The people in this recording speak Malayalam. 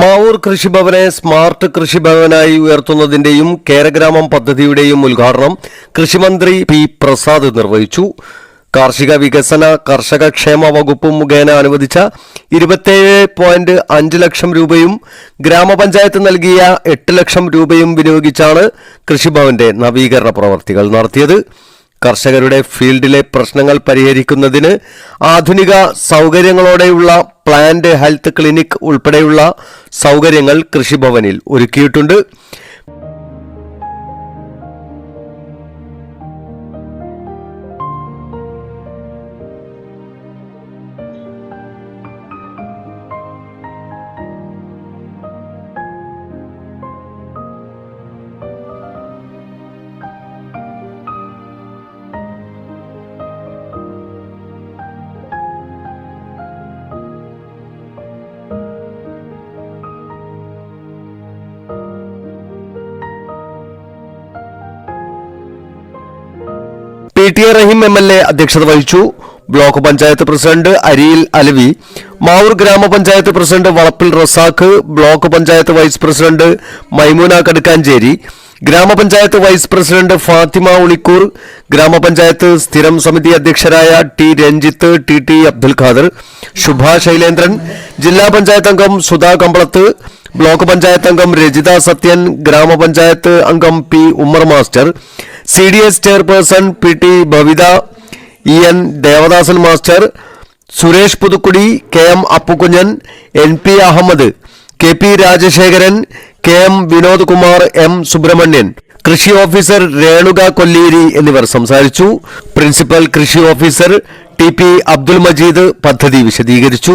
മാവൂർ കൃഷിഭവനെ സ്മാർട്ട് കൃഷിഭവനായി ഉയർത്തുന്നതിന്റെയും കേരഗ്രാമം പദ്ധതിയുടെയും ഉദ്ഘാടനം കൃഷിമന്ത്രി പി പ്രസാദ് നിർവഹിച്ചു. കാർഷിക വികസന കർഷക ക്ഷേമ വകുപ്പ് മുഖേന അനുവദിച്ച ഇരുപത്തിയേഴ് പോയിന്റ് അഞ്ച് ലക്ഷം രൂപയും ഗ്രാമപഞ്ചായത്ത് നൽകിയ എട്ട് ലക്ഷം രൂപയും വിനിയോഗിച്ചാണ് കൃഷിഭവന്റെ നവീകരണ പ്രവർത്തികൾ നടത്തിയത്. കർഷകരുടെ ഫീൽഡിലെ പ്രശ്നങ്ങൾ പരിഹരിക്കുന്നതിന് ആധുനിക സൗകര്യങ്ങളോടെയുള്ള പ്ലാന്റ് ഹെൽത്ത് ക്ലിനിക് ഉൾപ്പെടെയുള്ള സൗകര്യങ്ങൾ കൃഷിഭവനിൽ ഒരുക്കിയിട്ടുണ്ട്. P T A Rahim M L A അധ്യക്ഷത വഹിച്ചു. ബ്ലോക്ക് പഞ്ചായത്ത് പ്രസിഡന്റ് അരിയിൽ അലവി മാവൂർ ഗ്രാമപഞ്ചായത്ത് president Valappil Razak block panchayat vice president Maimoona Kadukkancheri ഗ്രാമപഞ്ചായത്ത് വൈസ് പ്രസിഡന്റ് ഫാത്തിമ ഉളിക്കൂർ ഗ്രാമപഞ്ചായത്ത് സ്ഥിരം സമിതി അധ്യക്ഷരായ T Ranjith T T Abdul Khader Shubha Shailendran ജില്ലാ പഞ്ചായത്ത് അംഗം സുധാ കമ്പളത്ത് ബ്ലോക്ക് പഞ്ചായത്ത് അംഗം രജിത സത്യൻ ഗ്രാമപഞ്ചായത്ത് അംഗം P Ummer master C D S chairperson P T Bhavitha E N Devadasan master Suresh Puthukkudi K M Appukunjan N P Ahammed K P Rajasekharan K M Vinod Kumar M Subramanian. കൃഷി ഓഫീസർ രേണുക കൊല്ലേരി എന്നിവർ സംസാരിച്ചു. പ്രിൻസിപ്പൽ കൃഷി officer T P Abdul Majeed പദ്ധതി വിശദീകരിച്ചു.